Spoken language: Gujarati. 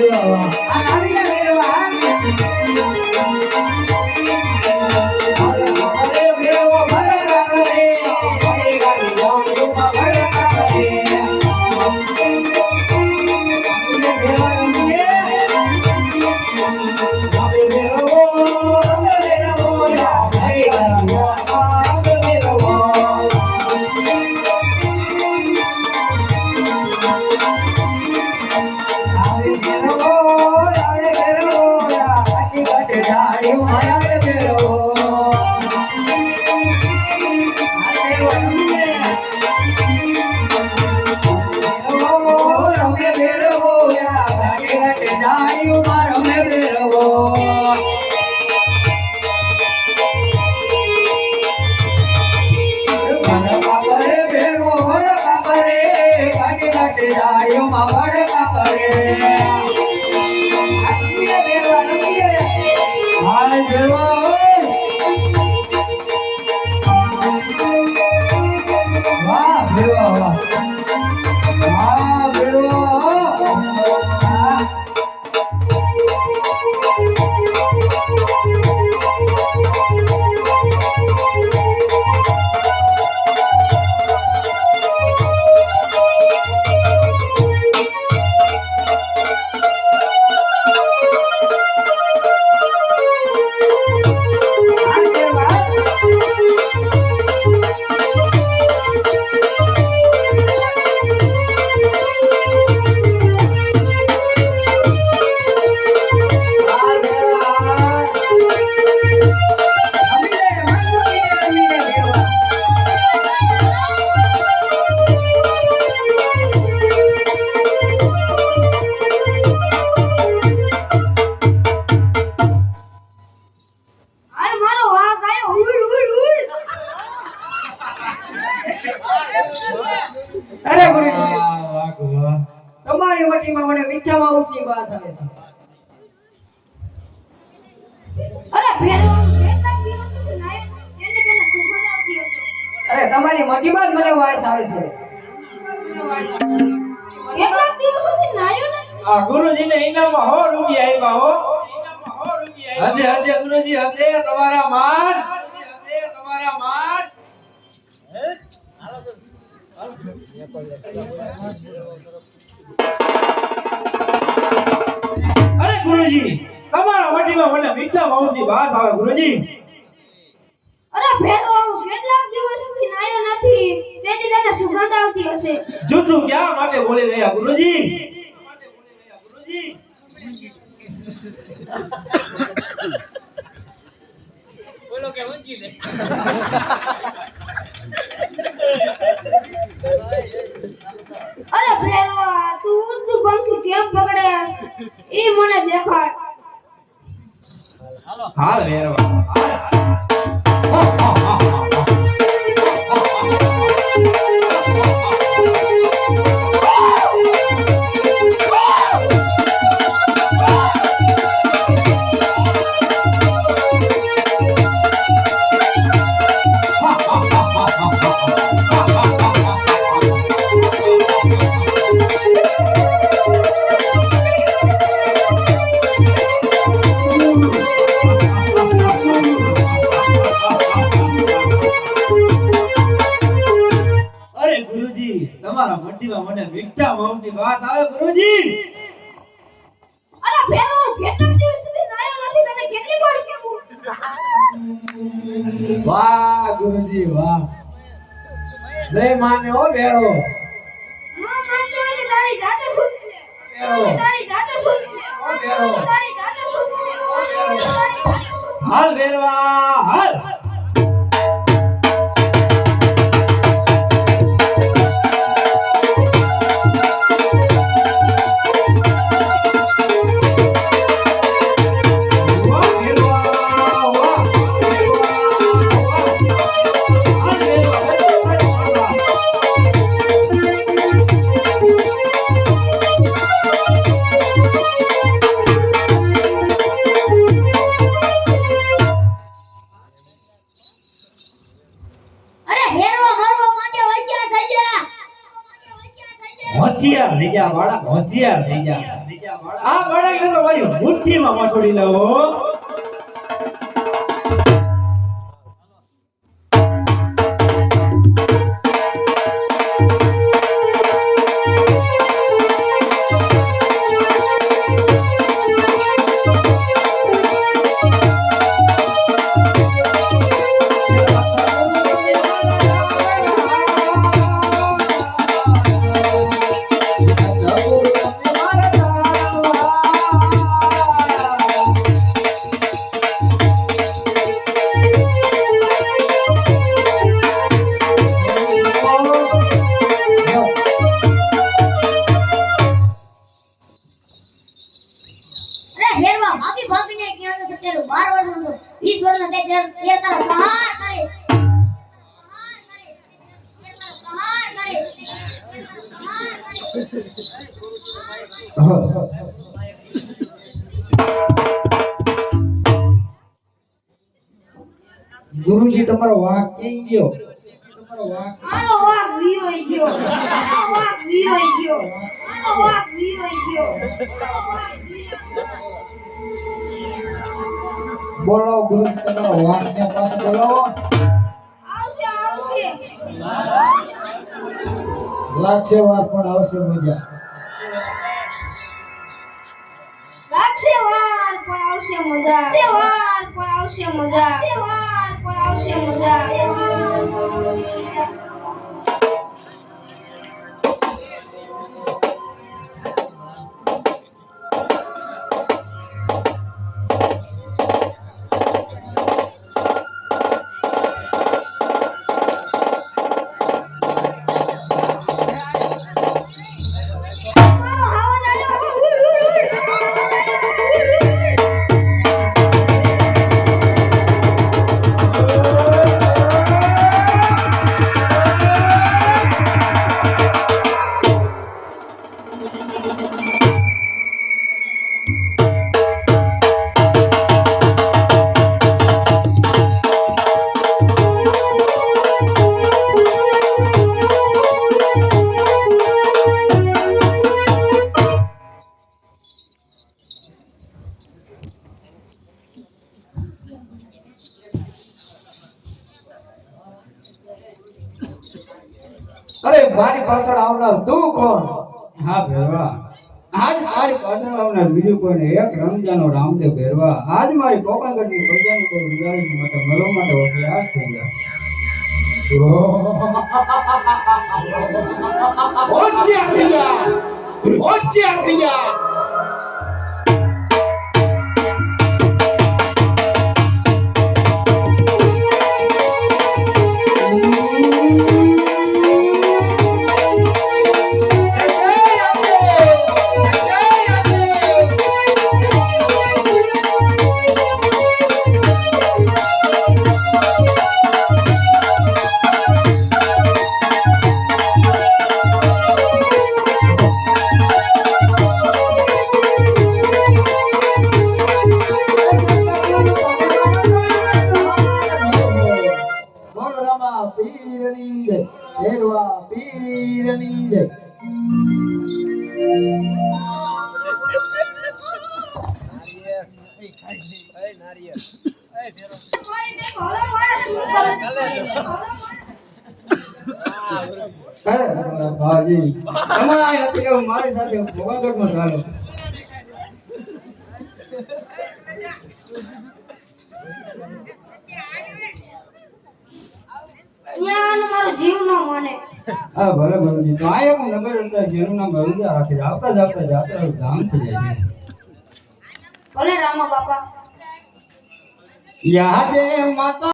Hallelujah. ઘાટે માં ભડકા કરે. વાત આવે છે. અરે તમારી મોટી જ મને વાસ આવે છે. કેટલા દિવસ સુધી નાયો નથી. આ ગુરુજીને ઇનામમાં હો રૂપિયા આવ્યા હો. હશે હશે ગુરુજી હશે તમારા માન. હશે તમારા માન ગુરુજી તમારા વાટીમાં મને મીઠા ભાવની વાત આવે ગુરુજી. અરે ભેરવા હું કેટલા દિવસ સુધી નાયો નથી. તેની તને સુગંધ આવતી હશે? જૂઠું ક્યાં માટે બોલી રહ્યા ગુરુજી? ગુરુજી અરે હાલ ગુરુજી તમારા મંડીમાં મને મીઠા ભાવની વાત આવે ગુરુજી. અરે ભેરો કેટલા દિવસ સુધી નાયો નથી તને કેટલી વાર કેવું વાહ ગુરુજી વાહ. જય માને હો ભેરો હું માનતો હોય તારી જાતે લે. તારી જાતે લે. તારી લે. હાલ ભેરવા હાલ. હોશિયાર થઈ ગયા બાળક હોશિયાર થઈ ગયા. આ બાળકને તો મારી મુઠ્ઠીમાં મસોડી લઉં હેરવા ભાગી ભાગીને ક્યાં જશે? તેરું 12 વર્ષનો છું. 20 વર્ષનો તે તે- તે તારો સહાર કરે સહાર કરે તે તારો સહાર કરે. તે તારો સહાર કરે ગુરુજી તમારો વાક ક્યાં ગયો? તમારો વાક આનો વાઘ વિયોય ગયો. મારો વાક વિયોય ગયો. મારો વાક વિયોય ગયો. બોલો ગુરુ તમારો વાંક ને પાછો બોલાવો આવશે આવશે. લાગશે વાર પણ આવશે મજા. લાગશે વાર પણ આવશે મજા. લાગશે વાર પણ આવશે મજા. લાગશે વાર પણ આવશે મજા. લાગશે વાર પણ આવશે મારી પાછળ આવનાર તું કોણ? હા ભેરવા. આજ મારી પાછળ આવનાર બીજું કોઈને એક રમજાનો રામદેવ ભેરવા. આજ મારી પોકાગઢની પ્રજાની કોઈ ઉજાડી માટે મરો માટે હોશિયાર થઈ ગયા હોશિયાર થઈ ગયા હોશિયાર થઈ જા. મારી દેખો હવે મારે શું કરવું અરે ભાજી તમારે નથી કેવું મારી સાથે પોકાગઢમાં ચાલો ન્યાનો મારો જીવ ન માને હા ભલે ભલે તો નગર જેનું નામ ભરૂચા રાખે આવતા જ આવતા જાત્રા ધામ થઈ જાય ભલે, રામા બાપા. યાદે માતા